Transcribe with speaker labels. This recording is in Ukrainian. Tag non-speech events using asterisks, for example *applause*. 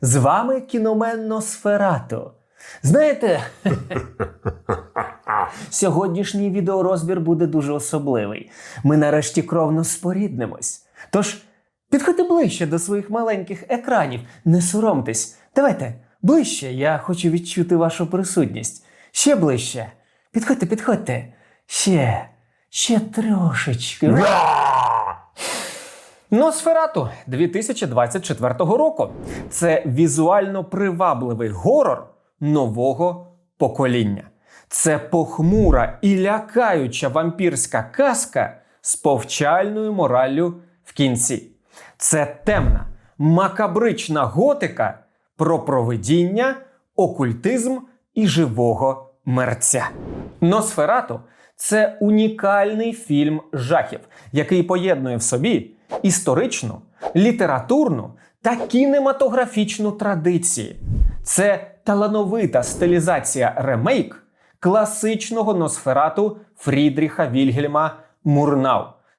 Speaker 1: З вами кіномен Носферату. Знаєте, *laughs* сьогоднішній відеорозбір буде дуже особливий. Ми нарешті кровно споріднимось. Тож підходьте ближче до своїх маленьких екранів, не соромтесь. Давайте ближче, я хочу відчути вашу присутність. Ще ближче. Підходьте, підходьте. Ще, ще трошечки. Носферату 2024 року. Це візуально привабливий горор нового покоління. Це похмура і лякаюча вампірська казка з повчальною мораллю в кінці. Це темна, макабрична готика про провидіння, окультизм і живого мерця. Носферату це унікальний фільм жахів, який поєднує в собі історичну, літературну та кінематографічну традиції. Це талановита стилізація ремейк класичного Носферату Фрідріха Вільгельма Мурнау.